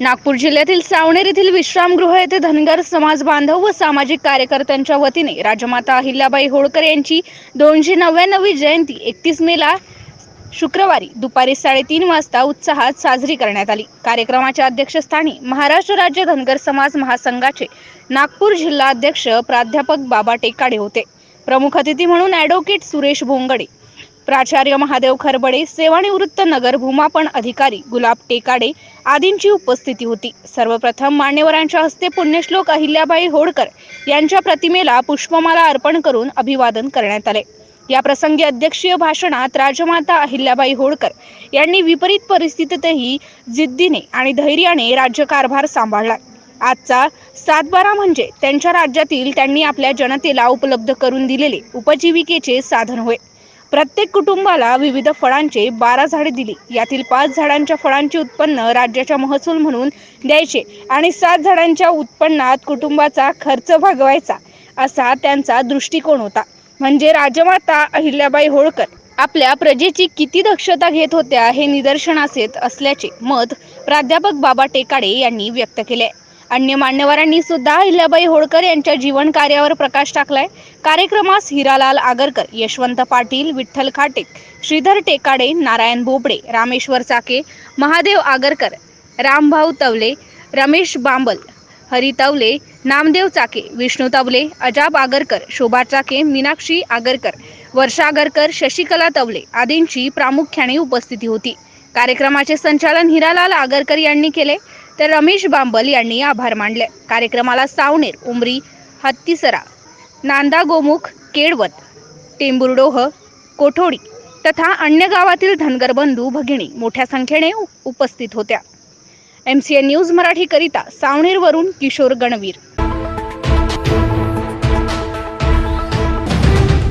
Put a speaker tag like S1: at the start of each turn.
S1: नागपूर जिल्ह्यातील सावनेर येथील विश्रामगृह येथे धनगर समाज बांधव व सामाजिक कार्यकर्त्यांच्या वतीने राजमाता अहिल्याबाई होळकर यांची दोनशे नव्याण्णवी जयंती एकतीस मेला शुक्रवारी दुपारी साडेतीन वाजता उत्साहात साजरी करण्यात आली. कार्यक्रमाच्या अध्यक्षस्थानी महाराष्ट्र राज्य धनगर समाज महासंघाचे नागपूर जिल्हा अध्यक्ष प्राध्यापक बाबा टेकाडे होते. प्रमुख अतिथी म्हणून ॲडव्होकेट सुरेश भोंगडे प्राचार्य महादेव खरबडे सेवानिवृत्त नगर भूमापन अधिकारी गुलाब टेकाडे आदींची उपस्थिती होती. सर्वप्रथम मान्यवरांच्या हस्ते पुण्यश्लोक अहिल्याबाई होळकर यांच्या प्रतिमेला पुष्पमाला अर्पण करून अभिवादन करण्यात आले. या प्रसंगी अध्यक्षीय भाषणात राजमाता अहिल्याबाई होळकर यांनी विपरीत परिस्थितीतही जिद्दीने आणि धैर्याने राज्यकारभार सांभाळला. आजचा सातबारा म्हणजे त्यांच्या राज्यातील त्यांनी आपल्या जनतेला उपलब्ध करून दिलेले उपजीविकेचे साधन होय. प्रत्येक कुटुंबाला विविध फळांचे बारा झाडे दिली. यातील पाच झाडांच्या फळांचे उत्पन्न राज्याच्या महसूल म्हणून द्यायचे आणि सात झाडांच्या उत्पन्नात कुटुंबाचा खर्च भागवायचा असा त्यांचा दृष्टिकोन होता. म्हणजे राजमाता अहिल्याबाई होळकर आपल्या प्रजेची किती दक्षता घेत होत्या हे निदर्शनास येत असल्याचे मत प्राध्यापक बाबा टेकाडे यांनी व्यक्त केले अन्य मान्यवरांनी सुद्धा अहिल्याबाई होळकर यांच्या जीवन कार्यावर प्रकाश टाकलाय. कार्यक्रमास हिरालाल आगरकर यशवंत पाटील विठ्ठल खाटे श्रीधर टेकाडे नारायण बोबडे रामेश्वर चाके महादेव आगरकर रामभाऊ तवले रमेश बांबल हरी तवले नामदेव चाके विष्णू तवले अजाब आगरकर शोभा चाके मीनाक्षी आगरकर वर्षा आगरकर शशिकला तवले आदींची प्रामुख्याने उपस्थिती होती. कार्यक्रमाचे संचालन हिरालाल आगरकर यांनी केले. तर रमेश बांबल यांनी आभार मानले. कार्यक्रमाला सावनेर उमरी हत्तीसरा नांदा गोमुख केळवत टेंबुर्डोह कोठोडी तथा अन्य गावातील धनगर बंधू भगिनी मोठ्या संख्येने उपस्थित होत्या. एम सी एन न्यूज मराठीकरिता सावनेरवरून किशोर गणवीर.